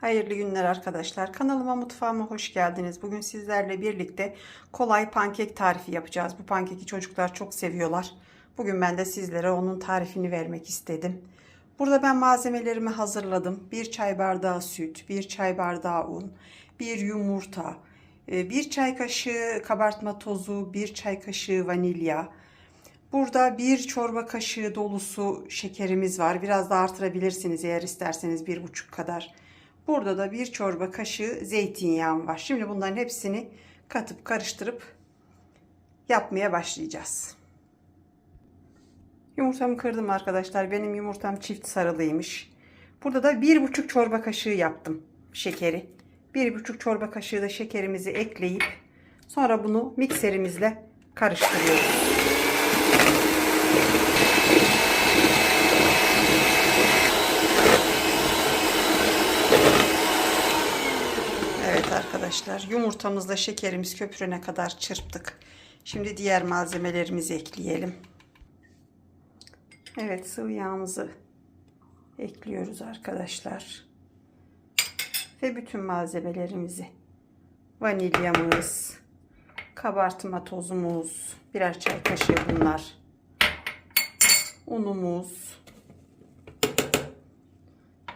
Hayırlı günler arkadaşlar. Kanalıma mutfağıma hoş geldiniz. Bugün sizlerle birlikte kolay pankek tarifi yapacağız. Bu pankeki çocuklar çok seviyorlar. Bugün ben de sizlere onun tarifini vermek istedim. Burada ben malzemelerimi hazırladım. 1 çay bardağı süt, 1 çay bardağı un, 1 yumurta, 1 çay kaşığı kabartma tozu, 1 çay kaşığı vanilya, Burada bir çorba kaşığı dolusu şekerimiz var. Biraz da artırabilirsiniz eğer isterseniz bir buçuk kadar. Burada da bir çorba kaşığı zeytinyağım var. Şimdi bunların hepsini katıp karıştırıp yapmaya başlayacağız. Yumurtamı kırdım arkadaşlar. Benim yumurtam çift sarılıymış. Burada da bir buçuk çorba kaşığı yaptım şekeri. Bir buçuk çorba kaşığı da şekerimizi ekleyip sonra bunu mikserimizle karıştırıyoruz. Evet arkadaşlar yumurtamızla şekerimiz köpürene kadar çırptık. Şimdi diğer malzemelerimizi ekleyelim. Evet sıvı yağımızı ekliyoruz arkadaşlar. Ve bütün malzemelerimizi vanilyamız, kabartma tozumuz, birer çay kaşığı bunlar. Unumuz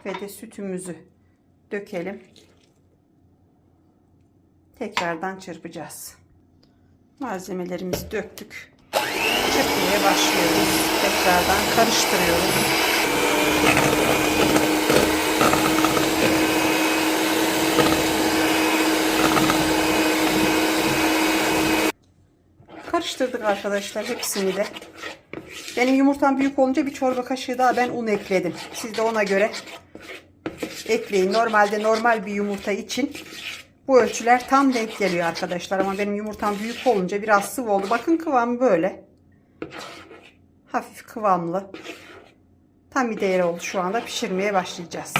ve de sütümüzü dökelim. Tekrardan çırpacağız. Malzemelerimizi döktük. Çırpmaya başlıyoruz. Tekrardan karıştırıyoruz. Karıştırdık arkadaşlar hepsini de. Benim yumurtam büyük olunca bir çorba kaşığı daha ben un ekledim. Siz de ona göre ekleyin. Normalde normal bir yumurta için bu ölçüler tam denk geliyor arkadaşlar. Ama benim yumurtam büyük olunca biraz sıvı oldu. Bakın kıvamı böyle. Hafif kıvamlı. Tam bir değer oldu şu anda. Pişirmeye başlayacağız.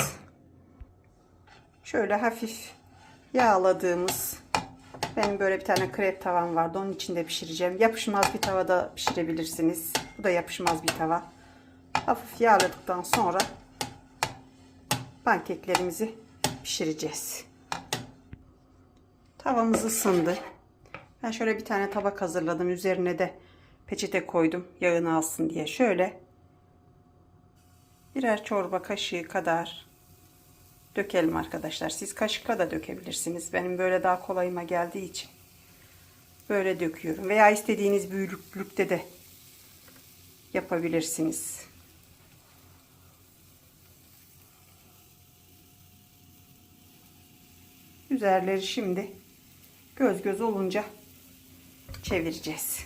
Şöyle hafif yağladığımız benim böyle bir tane krep tavam vardı. Onun içinde pişireceğim. Yapışmaz bir tavada pişirebilirsiniz. Bu da yapışmaz bir tava. Hafif yağladıktan sonra pankeklerimizi pişireceğiz. Tavamız ısındı. Ben şöyle bir tane tabak hazırladım. Üzerine de peçete koydum. Yağını alsın diye. Şöyle birer çorba kaşığı kadar dökelim arkadaşlar. Siz kaşıkla da dökebilirsiniz. Benim böyle daha kolayıma geldiği için böyle döküyorum. Veya istediğiniz büyüklükte de yapabilirsiniz. Üzerleri şimdi göz göz olunca çevireceğiz.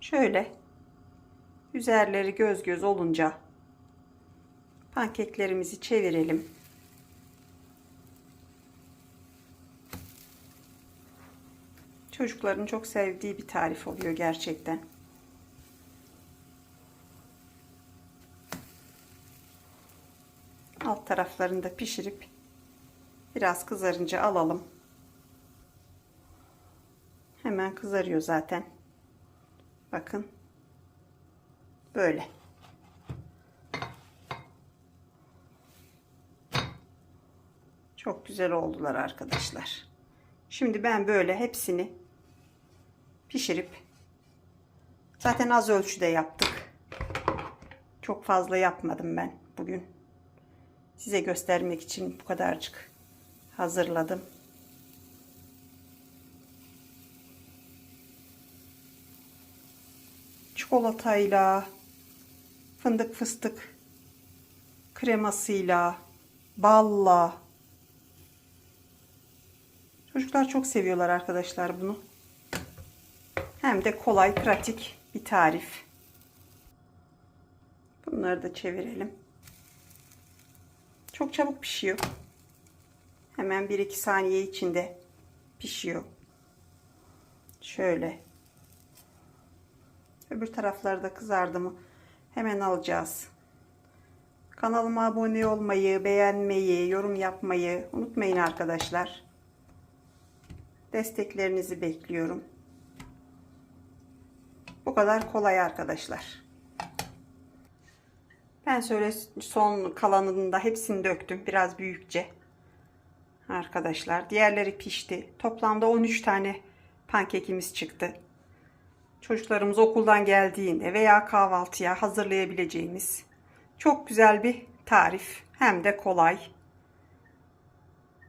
Şöyle üzerleri göz göz olunca pankeklerimizi çevirelim. Çocukların çok sevdiği bir tarif oluyor gerçekten. Alt taraflarını da pişirip biraz kızarınca alalım. Hemen kızarıyor zaten. Bakın. Böyle. Çok güzel oldular arkadaşlar. Şimdi ben böyle hepsini pişirip zaten az ölçüde yaptık. Çok fazla yapmadım ben bugün. Size göstermek için bu kadarcık hazırladım. Çikolatayla, fındık fıstık kremasıyla, balla. Çocuklar çok seviyorlar arkadaşlar bunu. Hem de kolay, pratik bir tarif. Bunları da çevirelim. Çok çabuk pişiyor. Hemen 1-2 saniye içinde pişiyor. Şöyle. Öbür tarafları da kızardı mı hemen alacağız. Kanalıma abone olmayı, beğenmeyi, yorum yapmayı unutmayın arkadaşlar. Desteklerinizi bekliyorum. Bu kadar kolay arkadaşlar. Ben şöyle son kalanını da hepsini döktüm. Biraz büyükçe. Arkadaşlar diğerleri pişti. Toplamda 13 tane pankekimiz çıktı. Çocuklarımız okuldan geldiğinde veya kahvaltıya hazırlayabileceğimiz çok güzel bir tarif. Hem de kolay.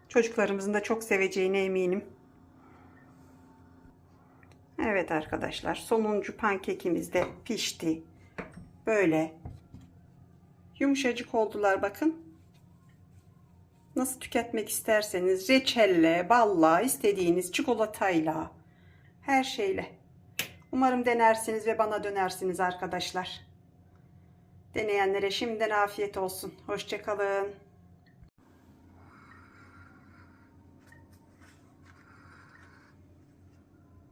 Çocuklarımızın da çok seveceğine eminim. Evet arkadaşlar sonuncu pankekimiz de pişti. Böyle yumuşacık oldular bakın. Nasıl tüketmek isterseniz reçelle, balla, istediğiniz çikolatayla, her şeyle. Umarım denersiniz ve bana dönersiniz arkadaşlar. Deneyenlere şimdiden afiyet olsun. Hoşçakalın.